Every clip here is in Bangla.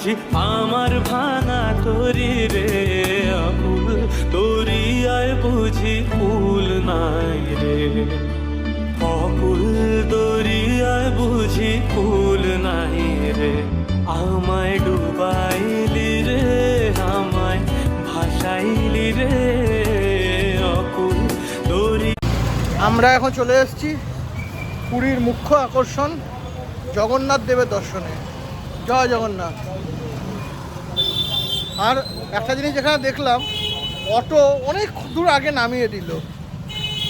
বুঝি আমার ভাঙা তরি রে আকুল দরিয়ায় বুঝি ফুল নাই রে। অকুল দরিয়ায় বুঝি ফুল নাই রে। আমায় ডুবাইলি রে, আমায় ভাসাইলি রে অকুল দরি আমরা এখন চলে এসেছি পুরীর মুখ্য আকর্ষণ জগন্নাথ দেবের দর্শনে। জয় জগন্নাথ। আর একটা জিনিস যেখানে দেখলাম, অটো অনেক দূর আগে নামিয়ে দিল।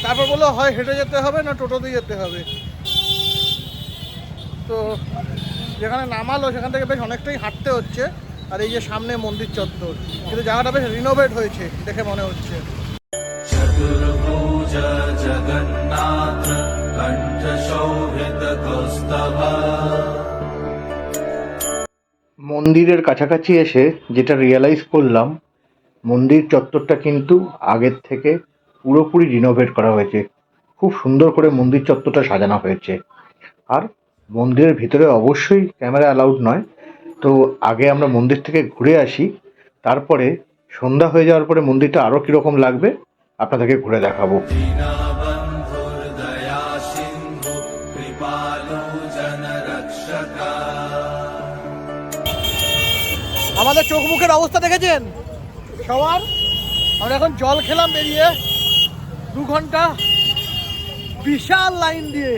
তারপর বলল, হয়, হেঁটে যেতে হবে না টোটোতে যেতে হবে? তো যেখানে নামালো, সেখান থেকে বেশ অনেকটাই হাঁটতে হচ্ছে। আর এই যে সামনে মন্দির চত্বর, কিন্তু জায়গাটা বেশ রিনোভেট হয়েছে, দেখে মনে হচ্ছে। মন্দিরের কাছাকাছি এসে যেটা রিয়েলাইজ করলাম, মন্দির চত্বরটা কিন্তু আগের থেকে পুরোপুরি রিনোভেট করা হয়েছে। খুব সুন্দর করে মন্দির চত্বরটা সাজানো হয়েছে। আর মন্দিরের ভিতরে অবশ্যই ক্যামেরা অ্যালাউড নয়। তো আগে আমরা মন্দির থেকে ঘুরে আসি, তারপরে সন্ধ্যা হয়ে যাওয়ার পরে মন্দিরটা আরও কীরকম লাগবে আপনাদেরকে ঘুরে দেখাবো। আমাদের চোখ মুখের অবস্থা দেখেছেন? সবার? আমরা এখন জল খেলাম বেরিয়ে। দু ঘণ্টা বিশাল লাইন দিয়ে,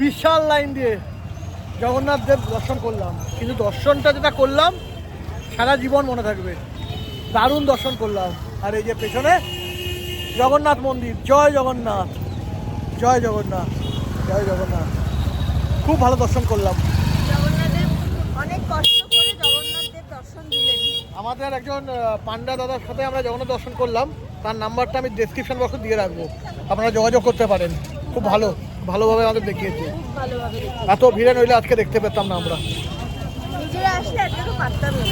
বিশাল লাইন দিয়ে জগন্নাথ দেব দর্শন করলাম। কিন্তু দর্শনটা যেটা করলাম, সারা জীবন মনে থাকবে। দারুণ দর্শন করলাম। আর এই যে পেছনে জগন্নাথ মন্দির, জয় জগন্নাথ জয় জগন্নাথ জয় জগন্নাথ। খুব ভালো দর্শন করলাম। অনেক কষ্ট করে জগন্নাথদের দর্শন দিলেন আমাদের একজন পান্ডা দাদার সাথে আমরা জগন্নাথ দর্শন করলাম। তার নাম্বারটা আমি ডেসক্রিপশন বক্সে দিয়ে রাখব। আপনারা যোগাযোগ করতে পারেন। খুব ভালো ভালোভাবে আমাদের দেখিয়েছে। খুব এত ভিড়ে নইলে আজকে দেখতে পেতাম না আমরা। নিজেরা আসলে তো না।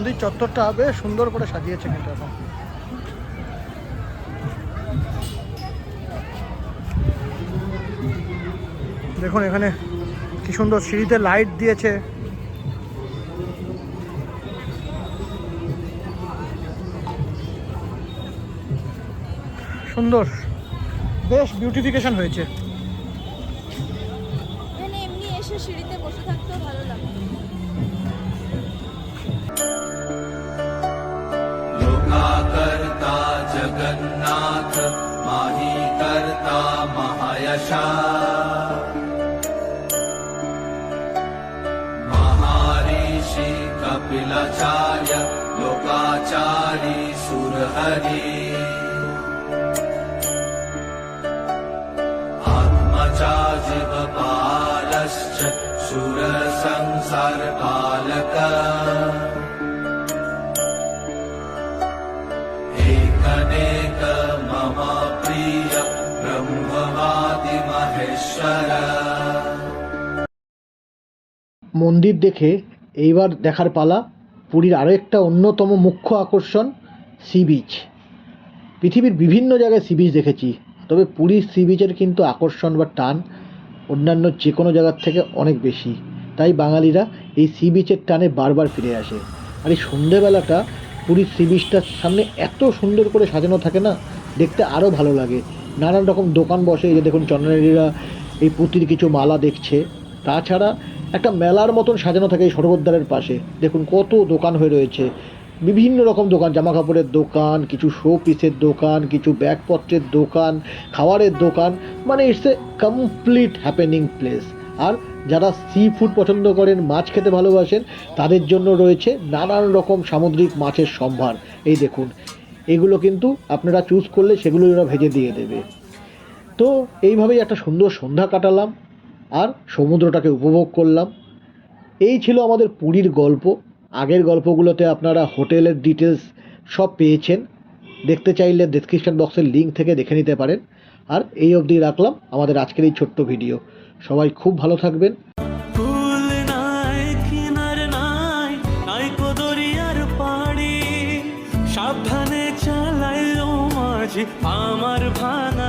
মন্দির চত্বরটা বেশ সুন্দর করে সাজিয়েছে কিন্তু এখন। দেখুন এখানে কি সুন্দর সিঁড়িতে লাইট দিয়েছে। সুন্দর। বেশ বিউটিফিকেশন হয়েছে। এসে সিঁড়িতে বসে ভালো লাগে जगन्नाथ माही कर्ता महायशा। महाऋषि कपिलाचार्य लोकाचारी सुरहरि। आत्मजा जीवपालश्च सुरसंसारपालक एकनेक मम प्रिय ब्रह्मवादि महेश्वर মন্দির দেখে এইবার দেখার পালা পুরীর আরও একটা অন্যতম মুখ্য আকর্ষণ সি বিচ পৃথিবীর বিভিন্ন জায়গায় সি বিচ দেখেছি তবে পুরীর সি বিচের কিন্তু আকর্ষণ বা টান অন্যান্য যে কোনো জায়গার থেকে অনেক বেশি তাই বাঙালিরা এই সি বিচের টানে বারবার ফিরে আসে আর এই সন্ধেবেলাটা পুরীর সি বিচটার সামনে এত সুন্দর করে সাজানো থাকে না, দেখতে আরও ভালো লাগে। নানান রকম দোকান বসে, এই যে দেখুন চন্দ্রনারীরা এই পুঁতির কিছু মালা দেখছে। তাছাড়া একটা মেলার মতন সাজানো থাকে এই সরোবরদ্বারের পাশে। দেখুন কত দোকান হয়ে রয়েছে। বিভিন্ন রকম দোকান জামা কাপড়ের দোকান, কিছু শো পিসের দোকান, কিছু ব্যাগপত্রের দোকান, খাবারের দোকান। মানে it's a complete happening place আর যারা সি ফুড পছন্দ করেন, মাছ খেতে ভালোবাসেন, তাদের জন্য রয়েছে নানান রকম সামুদ্রিক মাছের সম্ভার। এই দেখুন, এগুলো কিন্তু আপনারা চুজ করলে সেগুলো ওরা ভেজে দিয়ে দেবে। তো এইভাবেই একটা সুন্দর সন্ধ্যা কাটালাম আর সমুদ্রটাকে উপভোগ করলাম। এই ছিল আমাদের পুরীর গল্প। আগের গল্পগুলোতে আপনারা হোটেলের ডিটেলস সব পেয়েছেন। দেখতে চাইলে ডেসক্রিপশন বক্সের লিঙ্ক থেকে দেখে নিতে পারেন। আর এই অবধি রাখলাম আমাদের আজকের এই ছোট্ট ভিডিও সবাই খুব ভালো থাকবেন। সাবধানে চালাই আমার ভাঙা